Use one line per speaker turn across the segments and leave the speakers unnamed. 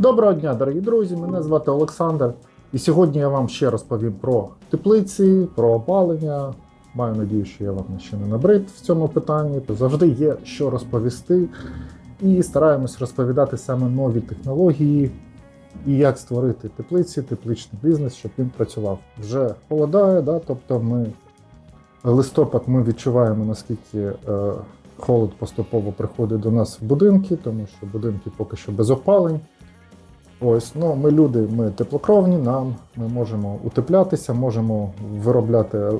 Доброго дня, дорогі друзі! Мене звати Олександр. І сьогодні я вам ще розповім про теплиці, про опалення. Маю надію, що я вам ще не набрид в цьому питанні. Завжди є що розповісти. І стараємось розповідати саме нові технології і як створити теплиці, тепличний бізнес, щоб він працював. Вже холодає, да? тобто ми листопад ми відчуваємо, наскільки е, холод поступово приходить до нас в будинки, тому що будинки поки що без опалень. Ось, ну ми люди, ми теплокровні, нам ми можемо утеплятися, можемо виробляти е,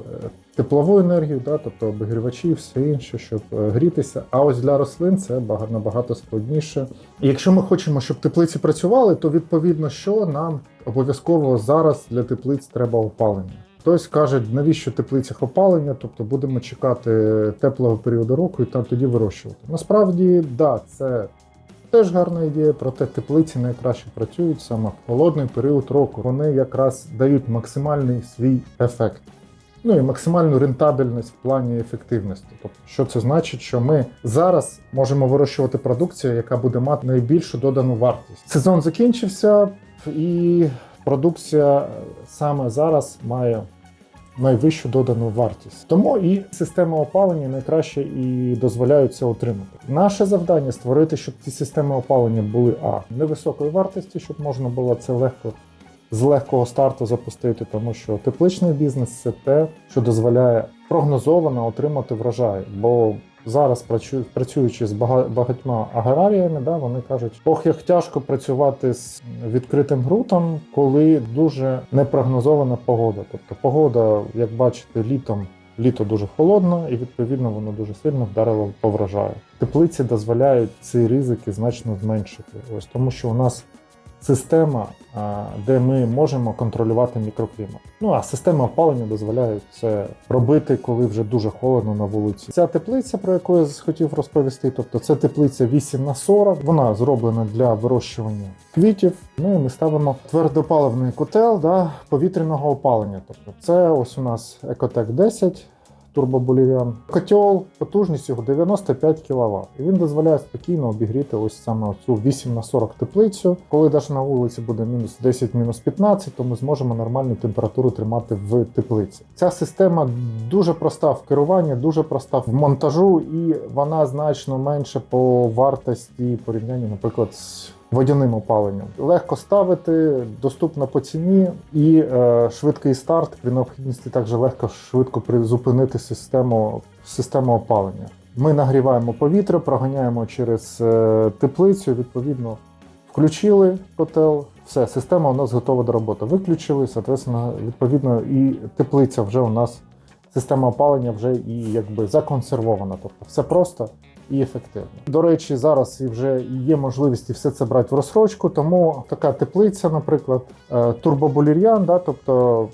теплову енергію, да, тобто обігрівачі, все інше, щоб е, грітися. А ось для рослин це бага- набагато складніше. І якщо ми хочемо, щоб теплиці працювали, то відповідно, що нам обов'язково зараз для теплиць треба опалення. Хтось каже, навіщо в теплицях опалення, тобто будемо чекати теплого періоду року і там тоді вирощувати. Насправді, да, це Теж гарна ідея, проте теплиці найкраще працюють саме в холодний період року. Вони якраз дають максимальний свій ефект. Ну і максимальну рентабельність в плані ефективності. Тобто, що це значить, що ми зараз можемо вирощувати продукцію, яка буде мати найбільшу додану вартість. Сезон закінчився, і продукція саме зараз має найвищу додану вартість. Тому і системи опалення найкраще і дозволяють це отримати. Наше завдання створити, щоб ці системи опалення були а невисокої вартості, щоб можна було це легко. З легкого старту запустити, тому що тепличний бізнес це те, що дозволяє прогнозовано отримати врожай. Бо зараз працю- працюючи з бага- багатьма аграріями, да, вони кажуть, ох, як тяжко працювати з відкритим ґрунтом, коли дуже непрогнозована погода. Тобто погода, як бачите, літом. Літо дуже холодно, і відповідно воно дуже сильно вдарило по врожаю. Теплиці дозволяють ці ризики значно зменшити. Ось тому, що у нас система, де ми можемо контролювати мікроклімат. Ну а система опалення дозволяє це робити, коли вже дуже холодно на вулиці. Ця теплиця, про яку я хотів розповісти, тобто це теплиця 8 на 40 Вона зроблена для вирощування квітів. Ну і ми ставимо твердопаливний котел да, повітряного опалення. Тобто, це ось у нас Ecotec 10 турбоболіріан. Котел потужність його 95 кВт. І він дозволяє спокійно обігріти ось саме цю 8 на 40 теплицю. Коли навіть на вулиці буде мінус 10, мінус 15, то ми зможемо нормальну температуру тримати в теплиці. Ця система дуже проста в керуванні, дуже проста в монтажу, і вона значно менше по вартості порівняння, наприклад, з водяним опаленням. Легко ставити, доступно по ціні і е, швидкий старт при необхідності також легко швидко призупинити систему, систему опалення. Ми нагріваємо повітря, проганяємо через е, теплицю, відповідно, включили котел. Все, система у нас готова до роботи. Виключили, соответственно, відповідно, і теплиця вже у нас, система опалення вже і якби законсервована. Тобто все просто і ефективно. До речі, зараз вже є можливість все це брати в розсрочку, тому така теплиця, наприклад, турбобулір'ян, да, тобто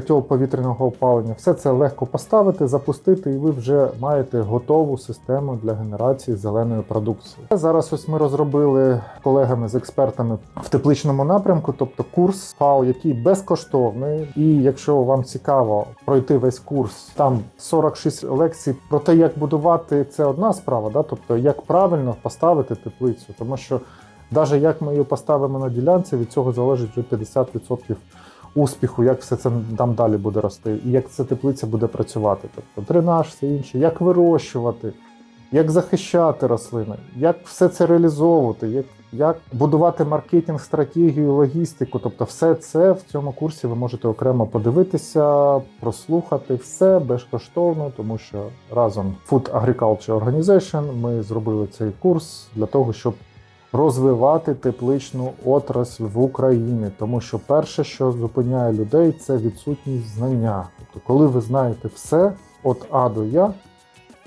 котел повітряного опалення, все це легко поставити, запустити, і ви вже маєте готову систему для генерації зеленої продукції. Зараз ось ми розробили колегами з експертами в тепличному напрямку, тобто курс ФАО, який безкоштовний. І якщо вам цікаво пройти весь курс, там 46 лекцій про те, як будувати, це одна справа, да? тобто як правильно поставити теплицю, тому що навіть як ми її поставимо на ділянці, від цього залежить вже 50% успіху, як все це там далі буде рости, і як ця теплиця буде працювати. Тобто дренаж, все інше, як вирощувати, як захищати рослини, як все це реалізовувати, як, як будувати маркетинг, стратегію, логістику. Тобто, все це в цьому курсі ви можете окремо подивитися, прослухати все безкоштовно, тому що разом Food Agriculture Organization ми зробили цей курс для того, щоб розвивати тепличну отрасль в Україні, тому що перше, що зупиняє людей, це відсутність знання. Тобто, коли ви знаєте все від А до Я,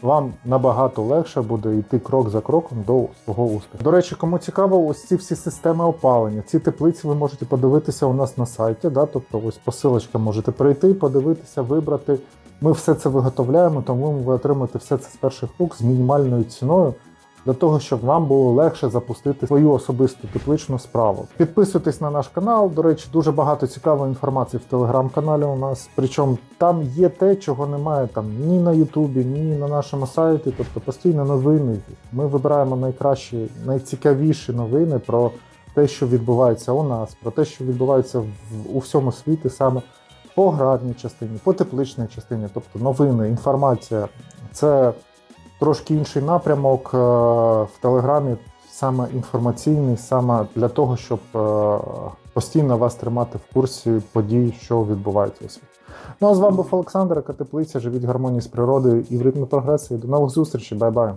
вам набагато легше буде йти крок за кроком до свого успіху. До речі, кому цікаво, ось ці всі системи опалення, ці теплиці ви можете подивитися у нас на сайті. Да? Тобто, ось посилочка можете прийти, подивитися, вибрати. Ми все це виготовляємо, тому ви отримаєте все це з перших рук з мінімальною ціною для того, щоб вам було легше запустити свою особисту тепличну справу. Підписуйтесь на наш канал. До речі, дуже багато цікавої інформації в телеграм-каналі у нас. Причому там є те, чого немає там ні на Ютубі, ні на нашому сайті. Тобто постійно новини. Ми вибираємо найкращі, найцікавіші новини про те, що відбувається у нас, про те, що відбувається в, у всьому світі, саме по аграрній частині, по тепличній частині, тобто новини, інформація. Це трошки інший напрямок е, в Телеграмі, саме інформаційний, саме для того, щоб е, постійно вас тримати в курсі подій, що відбувається у світі. Ну а з вами був Олександр, Катеплиця. живіть в гармонії з природою і в ритмі прогресії. До нових зустрічей, бай-бай!